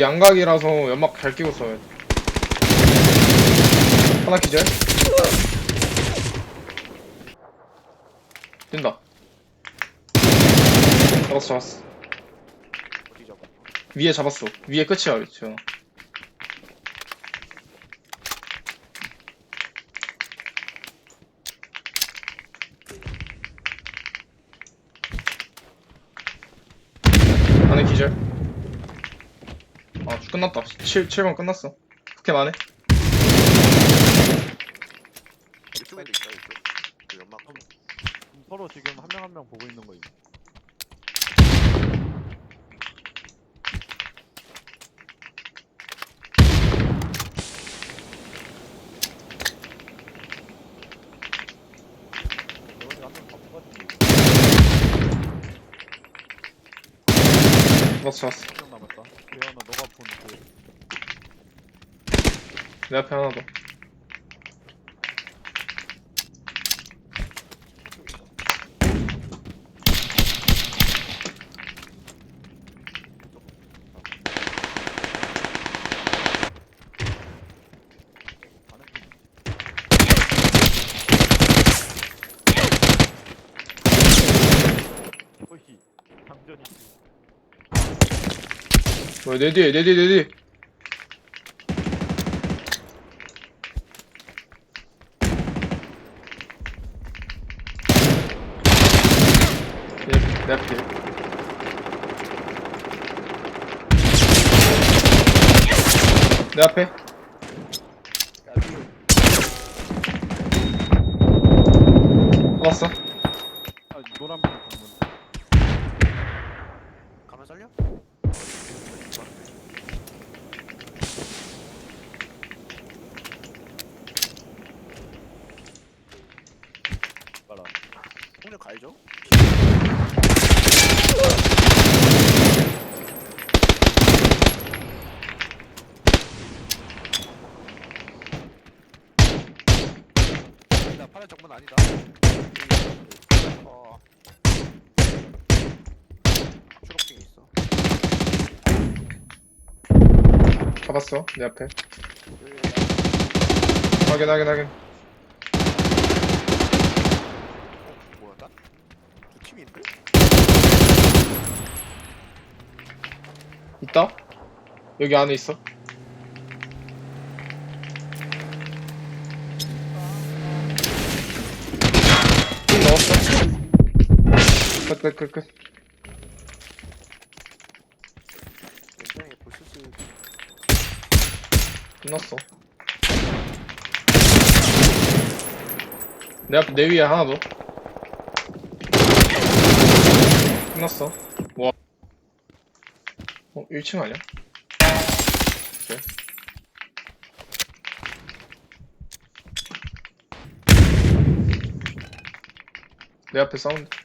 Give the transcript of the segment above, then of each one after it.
양각이라서 연막 잘 끼고 돼. 하나 기절. 뛴다. 잡았어, 잡았어. 어디 잡아? 위에 잡았어. 위에 끝이야, 지금. 안에 기절. 아, 끝났다. 7, 7번 끝났어. 스캔 안 해? 이쪽에도 있다 이쪽. 그 연막. 서로 지금 한 명 한 명 보고 있는 거임. 여기 한명 잡았어. 한명 남았다. 대현아 너가 본그 내 앞에 하나 더. 뭐야, 내 뒤에, 내 뒤에, 내 뒤에. 내, 내 앞에. 내 앞에. 잡았어. 아 노란불 방문. 가면 살려? 봐라. 폭력 갈죠? 파란 정문 아니다. 어. 초록핑 있어. 잡았어. 내 앞에. 여기 확인, 확인, 확인. 어, 뭐야 나? 두 팀인데? 있다? 여기 안에 있어. 좀 넣었어. 끝, 끝, 끝, 끝. 굉장히 끝났어. 내 앞에, 내 위에 하나 더. 끝났어. 뭐. 어, 1층 아니야? 오케이. 내 앞에 사운드.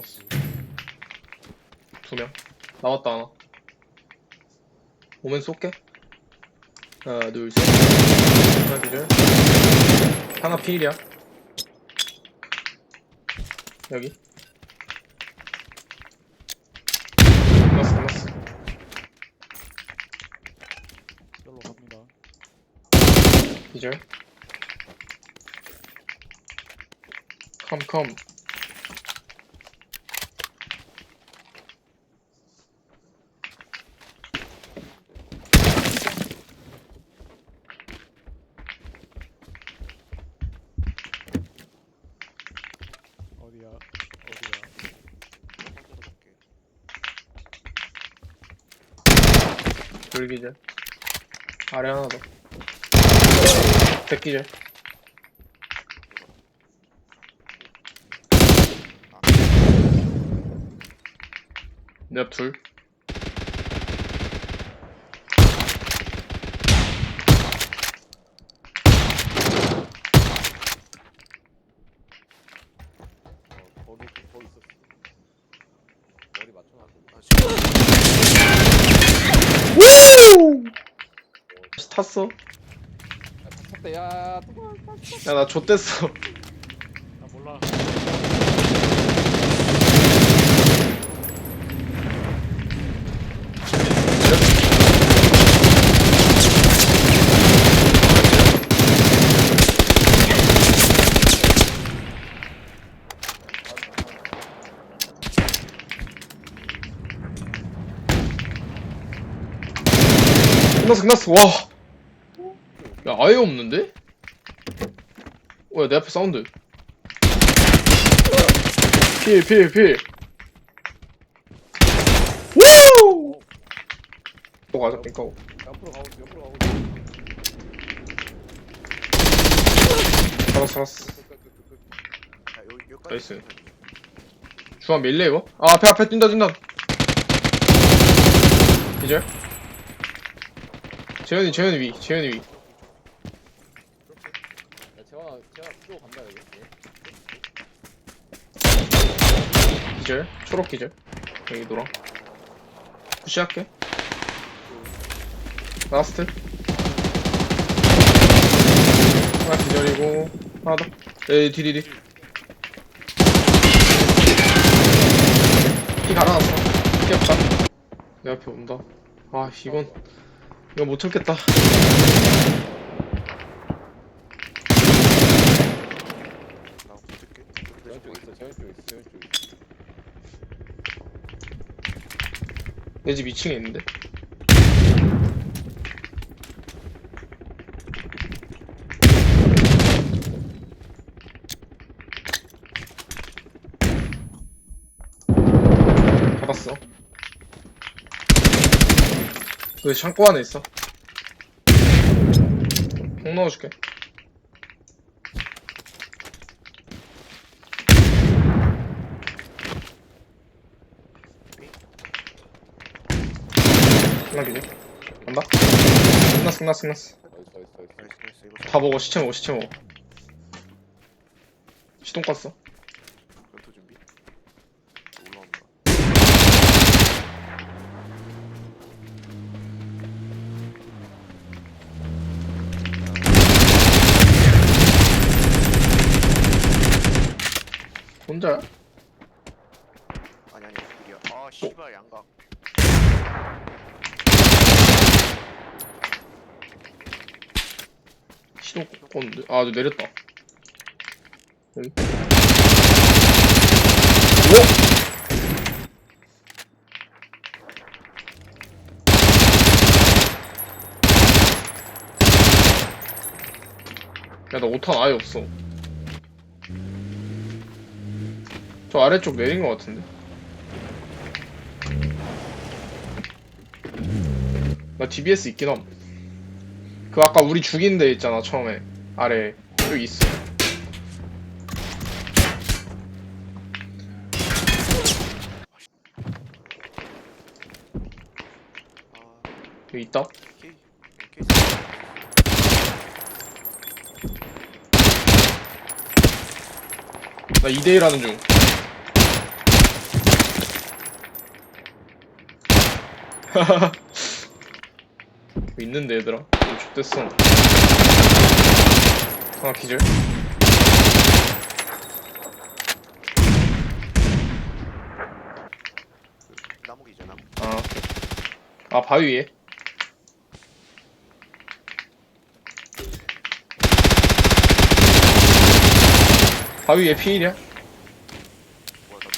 나왔어. 두 명. 나왔다, 하나. 오면 쏠게. 하나, 둘, 셋. 하나, 필이야. 여기. 끝났어, 끝났어. 여기로 갑니다. 기절. 컴, 컴. 어디야? 어디야? 한번 뜯어볼게. 불기절. 아래 하나 더. 백기절. 내앞 둘. 어, 거기 거기 있었어. 머리 맞춰놨어. 아 지금 탔어? 아, 때, 야, 도망. 야나 좆됐어 나 몰라. 끝났어 끝났어 와 야 아예 없는데? 뭐야 내 앞에 사운드 필필필 우! 또 가자 핑카고 옆으로 가고 있어, 옆으로 가고 있어. 잡았어 잡았어 끝, 끝, 끝, 끝. 야 여기 여기까지 나이스. 중앙 밀래 이거? 아 앞에 앞에 뛴다 뛴다 기절 재현이 재현이 위 재현이 위 야, 재환아, 그쪽으로 간다, 여기. 예. 기절? 초록 기절? 여기 노랑. 푸시할게. 라스트. 하나 기절이고 하나 더. 에이 디디디 피 갈아놨어. 피 없다. 내 앞에 온다. 아 이건 이건 못 참겠다 붙을게 재환 쪽 있어, 재환 쪽 있어, 재환 쪽 있어. 내 집 2층에 있는데? 받았어. 그 창고 안에 있어. 콩 넣어줄게 기지. 간다. 끝났어 끝났어 끝났어. 나이스, 나이스, 나이스. 나이스 나이스 이거 다 먹어 시체 먹어 시체 먹어. 시동 껐어. 전투 준비. 올라온다. 혼자야? 아니 아니 둘이야 아 씨발 양각 시동 껐는데? 아, 너 내렸다. 여기. 오! 야, 나 5탄 아예 없어. 저 아래쪽 내린 것 같은데? 나 DBS 있긴 함. 그 아까 우리 죽인 데 있잖아 처음에. 아래 여기 있어. 아 여기 있다? 나 2대1 하는 중. 여기 있는데 얘들아? 이거 X됐어. 하나 기절. 나무 기잖아 나무 아, 아 바위 위에. 바위 위에 피일이야 나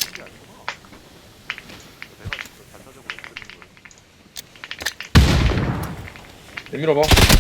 죽이 아니구나 내가 진짜 단사적으로 끄는 거야 내 밀어봐. 어